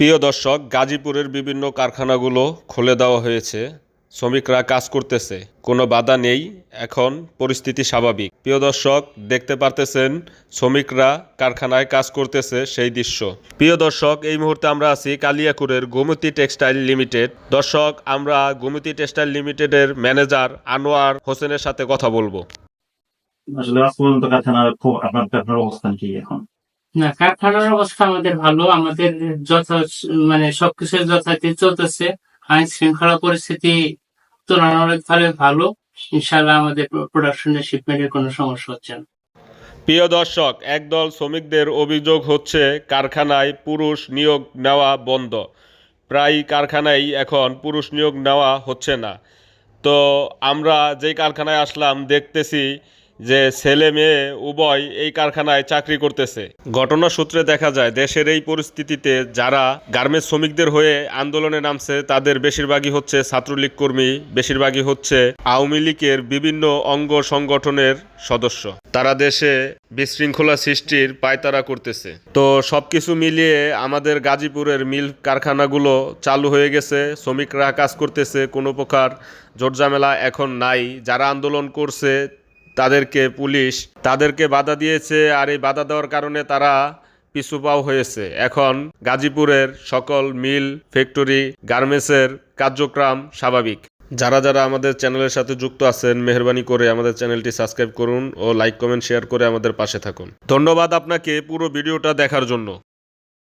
প্রিয় দর্শক, গাজীপুরের বিভিন্ন কারখানাগুলো খুলে দেওয়া হয়েছে। শ্রমিকরা কাজ করতেছে। কোনো বাধা নেই। এখন পরিস্থিতি স্বাভাবিক। প্রিয় দর্শক, দেখতে পারতেছেন শ্রমিকরা কারখানায় কাজ করতেছে সেই দৃশ্য। প্রিয় দর্শক, এই মুহূর্তে আমরা আছি কালিয়াকুরের গোমতি টেক্সটাইল লিমিটেড। দর্শক, আমরা গোমতি টেক্সটাইল লিমিটেডের ম্যানেজার আনোয়ার হোসেনের সাথে কথা বলব। আসলে কারখানার খুব আপনার অবস্থান কি এখন? না, কারখানার অবস্থা আমাদের ভালো, আমাদের যথা মানে সবকিছু যথারীতি চলতেছে, আইন শৃঙ্খলা পরিস্থিতি তুলনামূলকভাবে ভালো ইনশাল্লাহ আমাদের প্রোডাকশনের শিপমেন্টের কোনো সমস্যা হচ্ছে না। প্রিয় দর্শক, একদল শ্রমিকদের অভিযোগ হচ্ছে কারখানায় পুরুষ নিয়োগ নেওয়া বন্ধ। প্রায় কারখানায় এখন পুরুষ নিয়োগ নেওয়া হচ্ছে না। তো আমরা যেই কারখানায় আসলাম, দেখতেছি যে ছেলে মেয়ে উভয় এই কারখানায় চাকরি করতেছে। ঘটনা সূত্রে দেখা যায়, দেশের এই পরিস্থিতিতে যারা গার্মেন্টস শ্রমিকদের হয়ে আন্দোলনে নামছে, তাদের বেশিরভাগই হচ্ছে ছাত্রলীগ কর্মী, বেশিরভাগই হচ্ছে আওয়ামী লীগের বিভিন্ন অঙ্গ সংগঠনের সদস্য। তারা দেশে বিশৃঙ্খলা সৃষ্টির পায়তারা করতেছে। তো সবকিছু মিলিয়ে আমাদের গাজীপুরের মিল কারখানাগুলো চালু হয়ে গেছে, শ্রমিকরা কাজ করতেছে, কোনো প্রকার জোরঝামেলা এখন নাই। যারা আন্দোলন করছে তাদেরকে পুলিশ তাদেরকে বাধা দিয়েছে আর এই বাধা দেওয়ার কারণে তারা পিছুপাও হয়েছে। এখন গাজীপুরের সকল মিল, ফ্যাক্টরি, গার্মেন্টসের কার্যক্রম স্বাভাবিক। যারা যারা আমাদের চ্যানেলের সাথে যুক্ত আছেন, মেহরবানি করে আমাদের চ্যানেলটি সাবস্ক্রাইব করুন ও লাইক, কমেন্ট, শেয়ার করে আমাদের পাশে থাকুন। ধন্যবাদ আপনাকে পুরো ভিডিওটা দেখার জন্য।